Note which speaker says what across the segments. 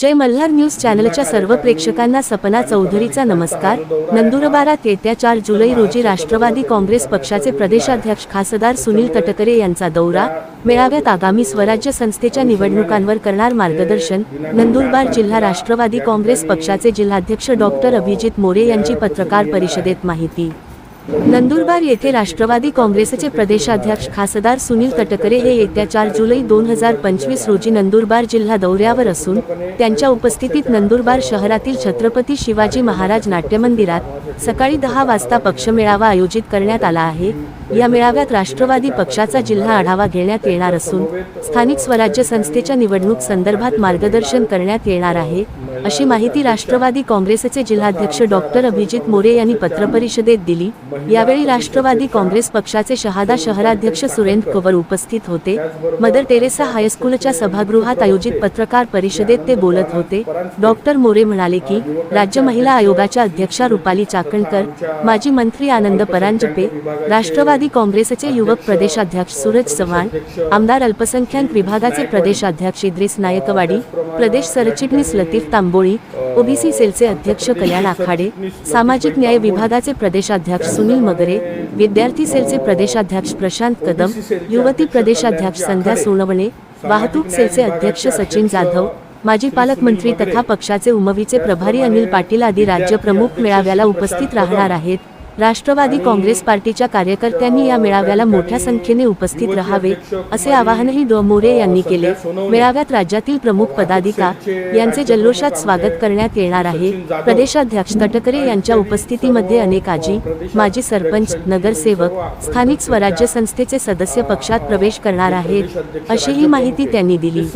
Speaker 1: जय Malhar news चॅनलच्या सर्व प्रेक्षकांना सपना चौधरीचा नमस्कार. नंदुरबारात येत्या चार जुलै रोजी राष्ट्रवादी काँग्रेस पक्षाचे प्रदेशाध्यक्ष खासदार सुनील तटकरे यांचा दौरा. मेळाव्यात आगामी स्वराज्य संस्थेच्या निवडणुकांवर करणार मार्गदर्शन. नंदुरबार जिल्हा राष्ट्रवादी काँग्रेस पक्षाचे जिल्हाध्यक्ष डॉक्टर अभिजित मोरे यांची पत्रकार परिषदेत माहिती. नंदुरबार येथे राष्ट्रवादी काँग्रेसचे प्रदेशाध्यक्ष खासदार सुनील तटकरे हे येत्या चार जुलै दोन हजार पंचवीस रोजी नंदुरबार जिल्हा दौऱ्यावर असून त्यांच्या उपस्थितीत नंदुरबार शहरातील छत्रपती शिवाजी महाराज नाट्यमंदिरात सकाळी दहा वाजता पक्षमेळावा आयोजित करण्यात आला आहे. या मेळाव्यात राष्ट्रवादी पक्षाचा जिल्हा आढावा घेण्यात येणार असून स्थानिक स्वराज्य संस्थेच्या निवडणूक संदर्भात मार्गदर्शन करण्यात येणार आहे. अशी माहिती राष्ट्रवादी काँग्रेसचे जिल्हाध्यक्ष डॉक्टर अभिजित मोरे यांनी पत्रपरिषदेत दिली. यावेळी राष्ट्रवादी काँग्रेस पक्षाचे शहादा शहराध्यक्ष सुरेंद्र कंवर उपस्थित होते. मदर टेरेसा हायस्कूलच्या सभागृहात आयोजित पत्रकार परिषदेत ते बोलत होते. डॉक्टर मोरे म्हणाले की राज्य महिला आयोगाच्या अध्यक्षा रुपाली चाकणकर माजी मंत्री आनंद परांजपे राष्ट्रवादी काँग्रेसचे युवक प्रदेशाध्यक्ष सूरज चव्हाण आमदार अल्पसंख्याक विभागाचे प्रदेशाध्यक्ष इद्रिस नायकवाडी प्रदेश सरचिटणीस लतीफ तांबोळी ओबीसी सेलचे अध्यक्ष कल्याण आखाडे सामाजिक न्याय विभागाचे प्रदेशाध्यक्ष सुनील मगरे विद्यार्थी सेलचे प्रदेशाध्यक्ष प्रशांत कदम युवती प्रदेशाध्यक्ष संध्या सोनवणे वाहतूक सेलचे अध्यक्ष सचिन जाधव माजी पालकमंत्री तथा पक्षाचे उमवीचे प्रभारी अनिल पाटील आदी राज्य प्रमुख मेळाव्याला उपस्थित राहणार आहेत. राष्ट्रवादी काँग्रेस पार्टीच्या कार्यकर्त्यांनी या मेळाव्याला मोठ्या संख्येने उपस्थित राहावे असे आवाहनही ड मोरे यांनी केले. मेळाव्यात राज्यातील प्रमुख पदाधिकारी यांचे जल्लोषात स्वागत करण्यात येणार आहे. प्रदेशाध्यक्ष तटकरे यांच्या उपस्थितीमध्ये अनेक आजी माजी सरपंच नगरसेवक स्थानिक स्वराज्य संस्थेचे सदस्य पक्षात प्रवेश करणार आहेत अशीही माहिती त्यांनी दिली.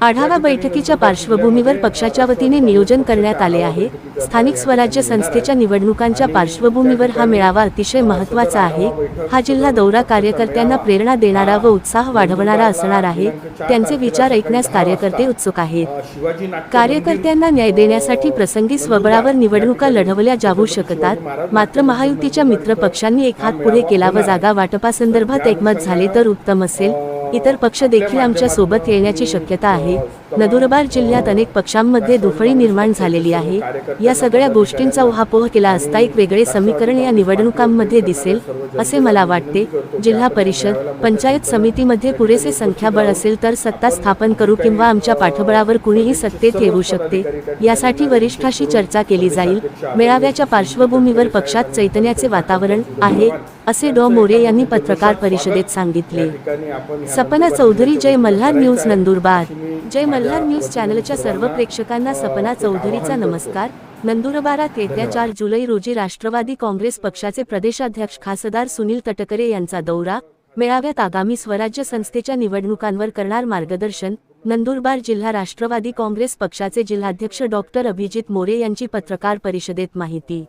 Speaker 1: आढावा बैठकीच्या पार्श्वभूमीवर पक्षाच्या वतीने नियोजन करण्यात आले आहे. स्थानिक स्वराज्य संस्थेच्या निवडणुकांच्या पार्श्वभूमीवर हा मेळावा अतिशय महत्त्वाचा आहे. हा जिल्हा दौरा कार्यकर्त्यांना प्रेरणा देणारा व उत्साह वाढवणारा असणार आहे. त्यांचे विचार ऐकण्यास कार्यकर्ते उत्सुक आहेत. कार्यकर्त्यांना न्याय देण्यासाठी प्रसंगी स्वबळावर निवडणुका लढवल्या जाऊ शकतात. मात्र महायुतीच्या मित्र पक्षांनी एक हात पुढे केला व जागा वाटपासंदर्भात एकमत झाले तर उत्तम असेल. इतर पक्ष देखील आमच्यासोबत येण्याची शक्यता आहे. नंदुरबार जिल्ह्यात अनेक पक्षांमध्ये दुफळी निर्माण झालेली आहे. या सगळ्या गोष्टींचा उहापोह केला असता एक वेगळे समीकरण या निवडणुकांमध्ये दिसेल असे मला वाटते. जिल्हा परिषद पंचायत समितीमध्ये पुरेसे संख्याबळ असेल तर सत्ता स्थापन करू किंवा आमच्या पाठबळावर कुणीही सत्तेत येऊ शकते. यासाठी वरिष्ठाशी चर्चा केली जाईल. मेळाव्याच्या पार्श्वभूमीवर पक्षात चैतन्याचे वातावरण आहे असे डॉ. मोरे यांनी पत्रकार परिषदेत सांगितले. सपना चौधरी जय मल्हार न्यूज नंदुरबार. जय मल्हार न्यूज चॅनलच्या सर्व प्रेक्षकांना सपना चौधरीचा नमस्कार. नंदुरबारात येत्या चार जुलै रोजी राष्ट्रवादी काँग्रेस पक्षाचे प्रदेशाध्यक्ष खासदार सुनील तटकरे यांचा दौरा. मेळाव्यात आगामी स्वराज्य संस्थेच्या निवडणुकांवर करणार मार्गदर्शन. नंदुरबार जिल्हा राष्ट्रवादी काँग्रेस पक्षाचे जिल्हाध्यक्ष डॉक्टर अभिजित मोरे यांची पत्रकार परिषदेत माहिती.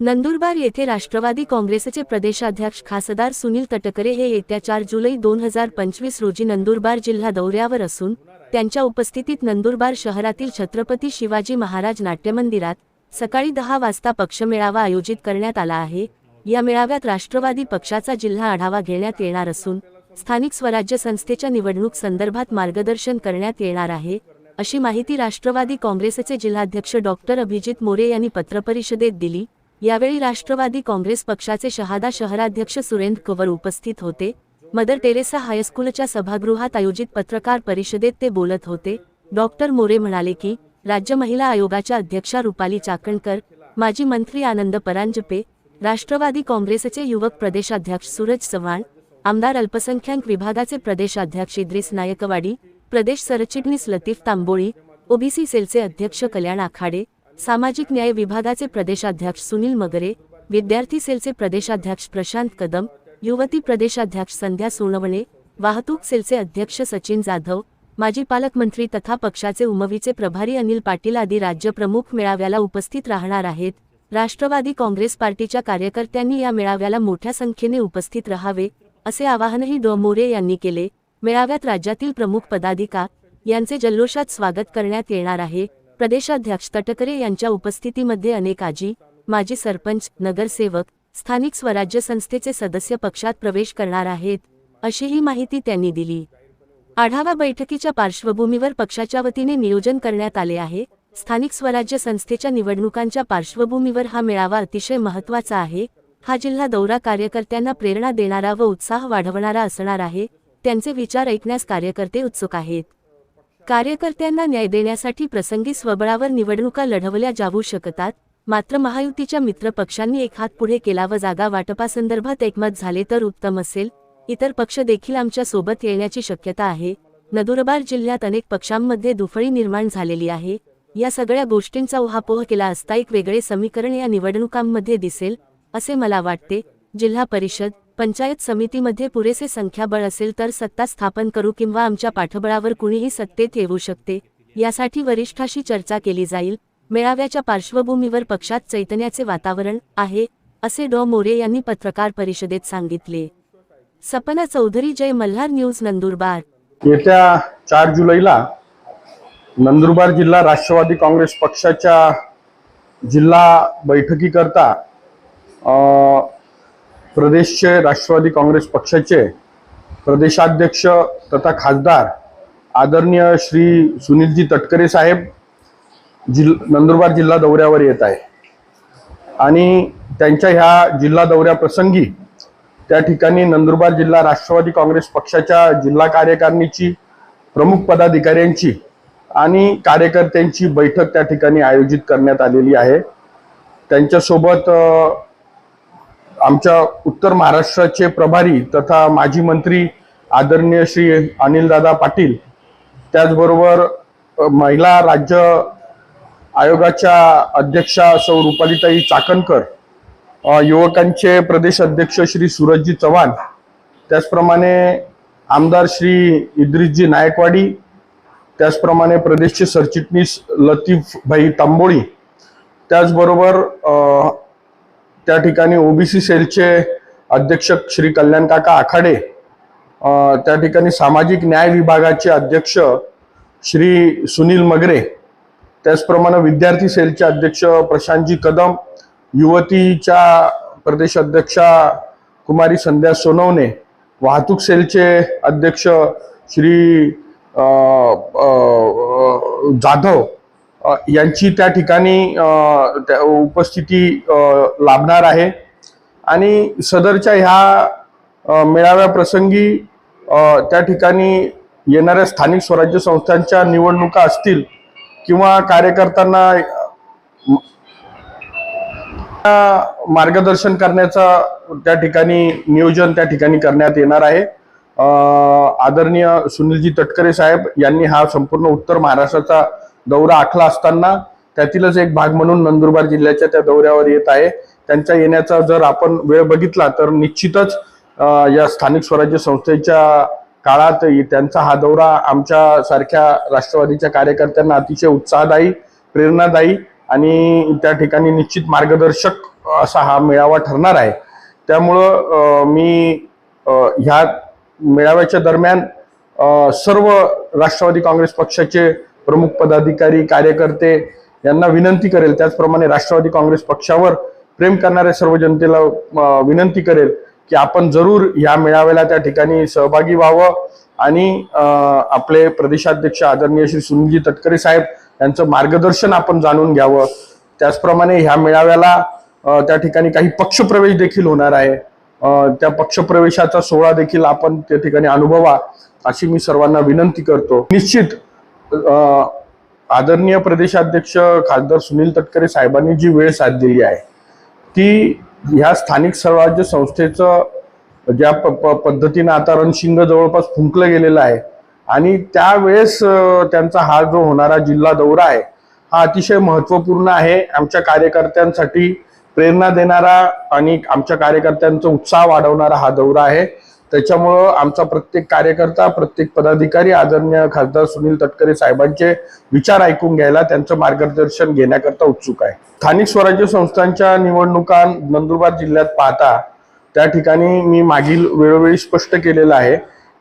Speaker 1: नंदुरबार येथे राष्ट्रवादी काँग्रेसचे प्रदेशाध्यक्ष खासदार सुनील तटकरे हे येत्या चार जुलै दोन हजार पंचवीस रोजी नंदुरबार जिल्हा दौऱ्यावर असून त्यांच्या उपस्थितीत नंदुरबार शहरातील छत्रपती शिवाजी महाराज नाट्यमंदिरात सकाळी दहा वाजता पक्षमेळावा आयोजित करण्यात आला आहे. या मेळाव्यात राष्ट्रवादी पक्षाचा जिल्हा आढावा घेण्यात येणार असून स्थानिक स्वराज्य संस्थेच्या निवडणूक संदर्भात मार्गदर्शन करण्यात येणार आहे. अशी माहिती राष्ट्रवादी काँग्रेसचे जिल्हाध्यक्ष डॉक्टर अभिजित मोरे यांनी पत्रपरिषदेत दिली. यावेळी राष्ट्रवादी काँग्रेस पक्षाचे शहादा शहराध्यक्ष सुरेंद्र कंवर उपस्थित होते. मदर टेरेसा हायस्कूलच्या सभागृहात आयोजित पत्रकार परिषदेत ते बोलत होते. डॉक्टर मोरे म्हणाले की राज्य महिला आयोगाच्या अध्यक्षा रुपाली चाकणकर माजी मंत्री आनंद परांजपे राष्ट्रवादी काँग्रेसचे युवक प्रदेशाध्यक्ष सूरज चव्हाण आमदार अल्पसंख्याक विभागाचे प्रदेशाध्यक्ष इद्रिस नायकवाडी प्रदेश सरचिटणीस लतीफ तांबोळी ओबीसी सेलचे अध्यक्ष कल्याण आखाडे सामाजिक न्याय विभागाचे प्रदेशाध्यक्ष सुनील मगरे विद्यार्थी सेलचे प्रदेशाध्यक्ष प्रशांत कदम युवती प्रदेशाध्यक्ष संध्या सोनवणे वाहतूक सेलचे अध्यक्ष सचिन जाधव माजी पालकमंत्री तथा पक्षाचे उमवीचे प्रभारी अनिल पाटील आदी राज्य प्रमुख मेळाव्याला उपस्थित राहणार आहेत. राष्ट्रवादी काँग्रेस पार्टीच्या कार्यकर्त्यांनी या मेळाव्याला मोठ्या संख्येने उपस्थित राहावे असे आवाहनही डॉ. मोरे यांनी केले. मेळाव्यात राज्यातील प्रमुख पदाधिकार यांचे जल्लोषात स्वागत करण्यात येणार आहे. प्रदेशाध्यक्ष तटकरे यांच्या उपस्थितीमध्ये अनेक आजी माजी सरपंच नगरसेवक स्थानिक स्वराज्य संस्थेचे सदस्य पक्षात प्रवेश करणार आहेत अशीही माहिती त्यांनी दिली. आढावा बैठकीच्या पार्श्वभूमीवर पक्षाच्या वतीने नियोजन करण्यात आले आहे. स्थानिक स्वराज्य संस्थेच्या निवडणुकांच्या पार्श्वभूमीवर हा मेळावा अतिशय महत्त्वाचा आहे. हा जिल्हा दौरा कार्यकर्त्यांना प्रेरणा देणारा व उत्साह वाढवणारा असणार आहे त्यांचे विचार ऐकण्यास कार्यकर्ते उत्सुक आहेत. कार्यकर्त्यांना न्याय देण्यासाठी प्रसंगी स्वबळावर निवडणुका लढवल्या जाऊ शकतात मात्र महायुतीच्या मित्र पक्षांनी एक हात पुढे केला व जागा वाटपासंदर्भात एकमत झाले तर उत्तम असेल. इतर पक्ष देखील आमच्यासोबत येण्याची शक्यता आहे. नदुरबार जिल्ह्यात अनेक पक्षांमध्ये दुफळी निर्माण झालेली आहे. या सगळ्या गोष्टींचा उहापोह केला असता एक वेगळे समीकरण या निवडणुकांमध्ये दिसेल असे मला वाटते. जिल्हा परिषद पंचायत समितीमध्ये पुरेसे संख्याबळ असेल तर सत्ता स्थापन करू किंवा आमच्या पाठबळावर कुणीही सत्तेत येऊ शकते यासाठी वरिष्ठाशी चर्चा केली जाईल. मेळाव्याच्या पार्श्वभूमीवर पक्षात चैतन्याचे वातावरण आहे असे डॉ. मोरे यांनी पत्रकार परिषदेत सांगितले. सपना चौधरी जय मल्हार न्यूज नंदुरबार.
Speaker 2: येत्या चार जुलैला नंदुरबार जिल्हा राष्ट्रवादी काँग्रेस पक्षाच्या जिल्हा बैठकीकरता अ, प्रदेशचे राष्ट्रवादी काँग्रेस पक्षाचे प्रदेशाध्यक्ष तथा खासदार आदरणीय श्री सुनीलजी तटकरे साहेब जिल नंदुरबार जिल्हा दौऱ्यावर येत आहे. आणि त्यांच्या ह्या जिल्हा दौऱ्याप्रसंगी त्या ठिकाणी नंदुरबार जिल्हा राष्ट्रवादी काँग्रेस पक्षाच्या जिल्हा कार्यकारिणीची प्रमुख पदाधिकाऱ्यांची आणि कार्यकर्त्यांची बैठक त्या ठिकाणी आयोजित करण्यात आलेली आहे. त्यांच्यासोबत आमच्या उत्तर महाराष्ट्राचे प्रभारी तथा माजी मंत्री आदरणीय श्री अनिलदादा पाटील त्याचबरोबर महिला राज्य आयोगाच्या अध्यक्षा सौ रुपालीताई चाकणकर युवकांचे प्रदेश अध्यक्ष श्री सूरजजी चव्हाण त्याचप्रमाणे आमदार श्री इद्रिसजी नायकवाडी त्याचप्रमाणे प्रदेशचे सरचिटणीस लतीफ भाई तांबोळी त्याचबरोबर त्या ठिकाणी ओबीसी सेलचे अध्यक्ष श्री कल्याण काका आखाडे त्या ठिकाणी सामाजिक न्याय विभागाचे अध्यक्ष श्री सुनील मगरे त्याचप्रमाणे विद्यार्थी सेलचे अध्यक्ष प्रशांतजी कदम युवतीच्या प्रदेश अध्यक्षा कुमारी संध्या सोनवणे वाहतूक सेलचे अध्यक्ष श्री जाधव यांची त्या ठिकाणी त्या- उपस्थिती लाभणार आहे. आणि सदरच्या ह्या मेळाव्या मेळाव्याप्रसंगी त्या ठिकाणी येणाऱ्या स्थानिक स्वराज्य संस्थांच्या निवडणुका असतील किंवा कार्यकर्त्यांना मार्गदर्शन करण्याचा त्या ठिकाणी नियोजन त्या ठिकाणी करण्यात येणार आहे. आदरणीय सुनीलजी तटकरे साहेब यांनी हा संपूर्ण उत्तर महाराष्ट्राचा दौरा आखला असताना त्यातीलच एक भाग म्हणून नंदुरबार जिल्ह्याच्या त्या दौऱ्यावर येत आहे. त्यांच्या येण्याचा जर आपण वेळ बघितला तर निश्चितच या स्थानिक स्वराज्य संस्थेच्या काळात त्यांचा हा दौरा आमच्या सारख्या राष्ट्रवादीच्या कार्यकर्त्यांना अतिशय उत्साहदायी प्रेरणादायी आणि त्या ठिकाणी निश्चित मार्गदर्शक असा हा मेळावा ठरणार आहे. त्यामुळं मी ह्या मेळाव्याच्या दरम्यान सर्व राष्ट्रवादी काँग्रेस पक्षाचे प्रमुख पदाधिकारी कार्यकर्ते यांना विनंती करेल. त्याचप्रमाणे राष्ट्रवादी काँग्रेस पक्षावर प्रेम करणाऱ्या सर्व जनतेला विनंती करेल की आपण जरूर या मेळाव्याला त्या ठिकाणी सहभागी व्हावं आणि आपले प्रदेशाध्यक्ष आदरणीय श्री सुनीलजी तटकरे साहेब यांचं मार्गदर्शन आपण जाणून घ्यावं. त्याचप्रमाणे ह्या मेळाव्याला त्या ठिकाणी काही पक्षप्रवेश देखील होणार आहे. त्या पक्षप्रवेशाचा सोहळा देखील आपण त्या ठिकाणी अनुभवा अशी मी सर्वांना विनंती करतो. निश्चित आदरणीय प्रदेशाध्यक्ष खासदार सुनील तटकरे साहेबांनी जी वेळ साधलेली आहे ती ह्या स्थानिक स्वराज्य संस्थेचं ज्या प- प- पद्धतीनं आता रणशिंग जवळपास फुंकलं गेलेलं आहे आणि त्यावेळेस त्यांचा हा जो होणारा जिल्हा दौरा आहे हा अतिशय महत्त्वपूर्ण आहे. आमच्या कार्यकर्त्यांसाठी प्रेरणा देणारा आणि आमच्या कार्यकर्त्यांचा उत्साह वाढवणारा हा दौरा आहे. त्याच्यामुळं आमचा प्रत्येक कार्यकर्ता प्रत्येक पदाधिकारी आदरणीय खासदार सुनील तटकरे साहेबांचे विचार ऐकून घ्यायला त्यांचं मार्गदर्शन घेण्याकरता उत्सुक आहे. स्थानिक स्वराज्य संस्थांच्या निवडणुका नंदुरबार जिल्ह्यात पाहता त्या ठिकाणी मी मागील वेळोवेळी स्पष्ट केलेलं आहे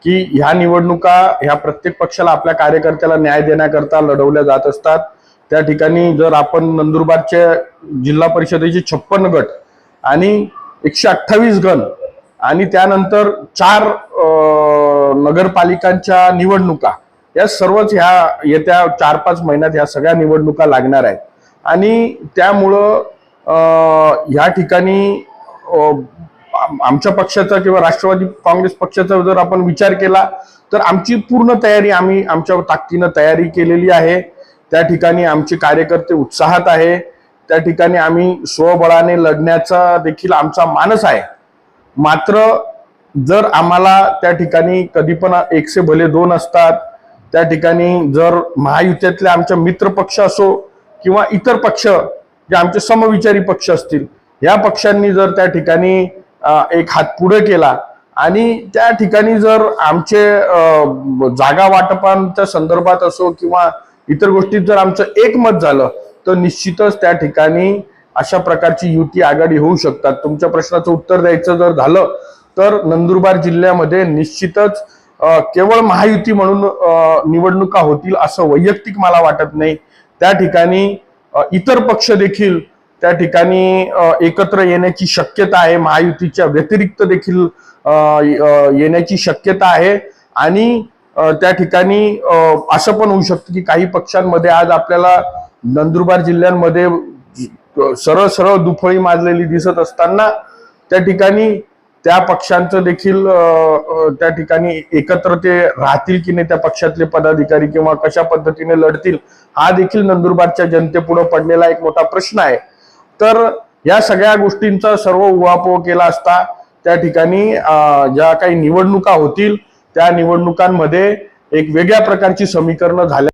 Speaker 2: की ह्या निवडणुका ह्या प्रत्येक पक्षाला आपल्या कार्यकर्त्याला न्याय देण्याकरता लढवल्या जात असतात. त्या ठिकाणी जर आपण नंदुरबारच्या जिल्हा परिषदेचे छप्पन गट आणि एकशे अठ्ठावीस गण आणि त्यानंतर चार नगरपालिकांच्या निवडणुका. या सर्वच ह्या येत्या चार पाच महिन्यात ह्या सगळ्या निवडणुका लागणार आहेत. आणि त्यामुळं ह्या ठिकाणी आमच्या पक्षाचा किंवा राष्ट्रवादी काँग्रेस पक्षाचा जर आपण विचार केला तर आमची पूर्ण तयारी आम्ही आमच्या ताकदीनं तयारी केलेली आहे. त्या ठिकाणी आमचे कार्यकर्ते उत्साहात आहे. त्या ठिकाणी आम्ही स्वबळाने लढण्याचा देखील आमचा मानस आहे. मात्र जर आम्हाला त्या ठिकाणी कधी पण एकशे भले दोन असतात त्या ठिकाणी जर महायुतीतले आमच्या मित्र पक्ष असो किंवा इतर पक्ष जे आमचे समविचारी पक्ष असतील या पक्षांनी जर त्या ठिकाणी एक हात पुढे केला आणि त्या ठिकाणी जर आमचे जागा वाटपांच्या संदर्भात असो किंवा इतर गोष्टीत जर आमचं एकमत झालं तर निश्चितच त्या ठिकाणी अशा प्रकारची युती आघाडी होऊ शकतात. तुमच्या प्रश्नाचं उत्तर द्यायचं जर झालं तर नंदुरबार जिल्ह्यामध्ये निश्चितच केवळ महायुती म्हणून निवडणुका होतील असं वैयक्तिक मला वाटत नाही. त्या ठिकाणी इतर पक्ष देखील त्या ठिकाणी एकत्र येण्याची शक्यता आहे. महायुतीच्या व्यतिरिक्त देखील येण्याची शक्यता आहे. आणि त्या ठिकाणी असं पण होऊ शकतं की काही पक्षांमध्ये आज आपल्याला नंदुरबार जिल्ह्यांमध्ये सरळ सरळ दुफळी माजलेली दिसत असताना त्या ठिकाणी त्या पक्षांचं देखील त्या ठिकाणी एकत्र ते राहतील की नाही त्या पक्षातले पदाधिकारी किंवा कशा पद्धतीने लढतील हा देखील नंदुरबारच्या जनतेपुढे पडलेला एक मोठा प्रश्न आहे. तर या सगळ्या गोष्टींचा सर्व उहापोह केला असता त्या ठिकाणी ज्या काही निवडणुका होतील त्या निवडणुकांमध्ये एक वेगळ्या प्रकारची समीकरणं झाल्या